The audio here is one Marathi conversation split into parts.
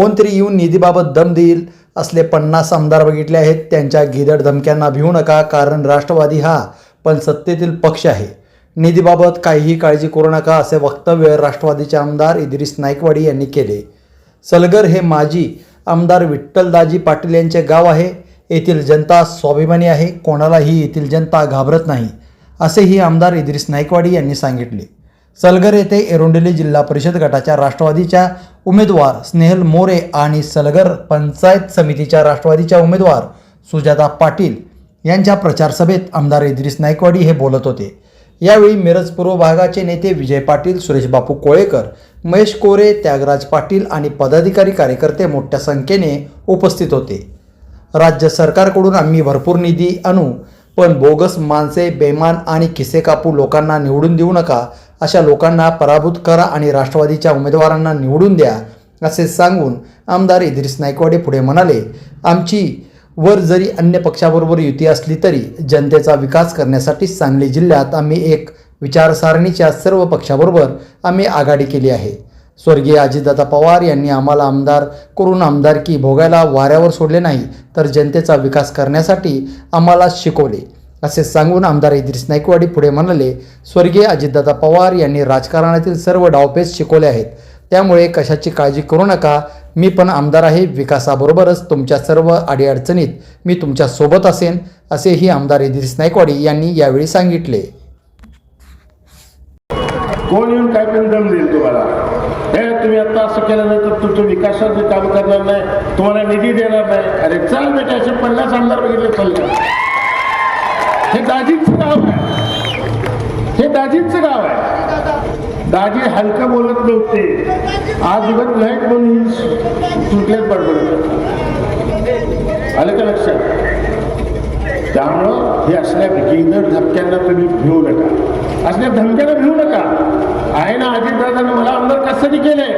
कोणतरी येऊन निधीबाबत दम देईल असले पन्नास आमदार बघितले आहेत. त्यांच्या गिदड धमक्यांना भिवू नका कारण राष्ट्रवादी हा पण सत्तेतील पक्ष आहे. निधीबाबत काहीही काळजी करू नका असे वक्तव्य राष्ट्रवादीचे आमदार इद्रिस नाईकवाडी यांनी केले. सलगर हे माजी आमदार विठ्ठलदाजी पाटील यांचे गाव आहे. येथील जनता स्वाभिमानी आहे. कोणालाही येथील जनता घाबरत नाही असेही आमदार इद्रिस नाईकवाडी यांनी सांगितले. सलगर येथे एरोंडेली जिल्हा परिषद गटाच्या राष्ट्रवादीच्या उमेदवार स्नेहल मोरे आणि सलगर पंचायत समितीच्या राष्ट्रवादीच्या उमेदवार सुजाता पाटील यांच्या प्रचार सभेत आमदार इद्रिस नायकवाडी हे बोलत होते. यावेळी मिरज पूर्व भागाचे नेते विजय पाटील सुरेश बापू कोळेकर महेश कोरे त्यागराज पाटील आणि पदाधिकारी कार्यकर्ते मोठ्या संख्येने उपस्थित होते. राज्य सरकारकडून आम्ही भरपूर निधी आणू पण बोगस माणसे बेमान आणि खिसे कापू लोकांना निवडून देऊ नका अशा लोकांना पराभूत करा आणि राष्ट्रवादीच्या उमेदवारांना निवडून द्या असे सांगून आमदार इद्रिस नायकवाडे पुढे म्हणाले आमची वर जरी अन्य पक्षाबरोबर युती असली तरी जनतेचा विकास करण्यासाठी सांगली जिल्ह्यात आम्ही एक विचारसारणीच्या सर्व पक्षाबरोबर आम्ही आघाडी केली आहे. स्वर्गीय अजितदादा पवार यांनी आम्हाला आमदार करून आमदारकी भोगायला वाऱ्यावर सोडले नाही तर जनतेचा विकास करण्यासाठी आम्हाला शिकवले. असे सांगून आमदार इद्रिस नाईकवाडी पुढे म्हणाले स्वर्गीय अजितदादा पवार यांनी राजकारणातील सर्व डावपेच शिकवले आहेत. त्यामुळे कशाची काळजी करू नका. मी पण आमदार आहे. विकासाबरोबरच तुमच्या सर्व अडीअडचणीत मी तुमच्यासोबत असेन असेही आमदार इद्रिस नाईकवाडी यांनी यावेळी सांगितले. कोण येऊन काय पण दम देईल तुम्हाला? हे तुम्ही आता असं केलं नाही तर तुमचं विकासाचं काम करणार नाही? तुम्हाला निधी देणार नाही? अरे चल बेटा असे पन्नास आमदार बघितले चालले हे दाजींचं गाव आहे. हे दाजींचं गाव आहे. दाजी हलकं बोलत नव्हते. आज उगत नाही म्हणून सुटलेच बडबड आलं का लक्षात? त्यामुळं हे असल्या गिंदर धमक्यांना तुम्ही भिवू नका. असल्या धमक्यांना भिवू नका. आहे ना अजितदादांनी मला आमदार कशासाठी केलंय?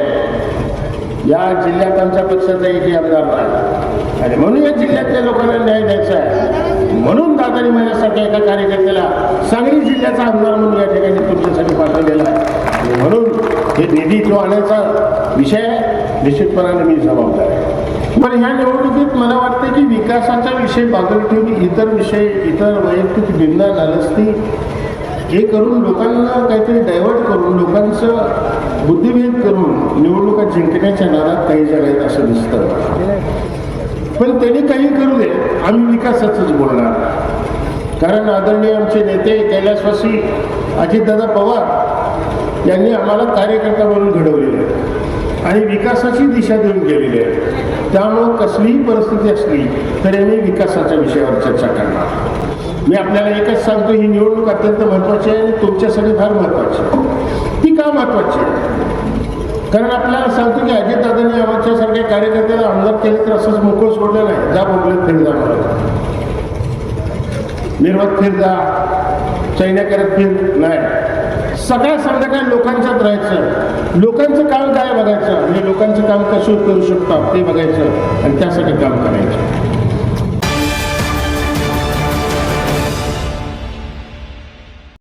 या जिल्ह्यात आमच्या पक्षाचा एकही आमदार नाही आणि म्हणून या जिल्ह्यातल्या लोकांना न्याय द्यायचा आहे. म्हणून दादानी माझ्यासारख्या एका कार्यकर्त्याला सांगली जिल्ह्याचा आमदार म्हणून या ठिकाणी तुमच्यासाठी पाठवलेला आहे. म्हणून हे निधी जो आणायचा विषय निश्चितपणाने मी जबाबदार आहे. पण ह्या निवडणुकीत मला वाटतं की विकासाचा विषय बाजूला ठेवून इतर विषय इतर वैयक्तिक भिन्न नालस्ती हे करून लोकांना काहीतरी डायव्हर्ट करून लोकांचं बुद्धिभेद करून निवडणुका जिंकण्याच्या नादात काही जण आहेत असं दिसतं. पण त्यांनी काही करू दे आम्ही विकासाचंच बोलणार. कारण आदरणीय आमचे नेते कैलासवासी अजितदादा पवार यांनी आम्हाला कार्यकर्ता म्हणून घडवले. आहे आणि विकासाची दिशा देऊन गेलेली आहे त्यामुळं कसलीही परिस्थिती असली तरी मी विकासाच्या विषयावर चर्चा करणार. मी आपल्याला एकच सांगतो ही निवडणूक अत्यंत महत्त्वाची आहे आणि तुमच्यासाठी फार महत्त्वाची आहे. ती का महत्त्वाची आहे? कारण आपल्याला सांगतो की अजितदादांनी आमच्यासारख्या कार्यकर्त्याला आमदार केले तर असंच मोकळ सोडलं नाही जा बोगलेत फिर जा निर्वत फिर जा. चैन्या करत फिर. नाही. सगळ्या संध्याकाळ लोकांच्यात राहायचं. लोकांचं काम काय बघायचं? म्हणजे लोकांचं काम कसं करू शकतो? ते बघायचं. आणि त्यासाठी काम करायचं.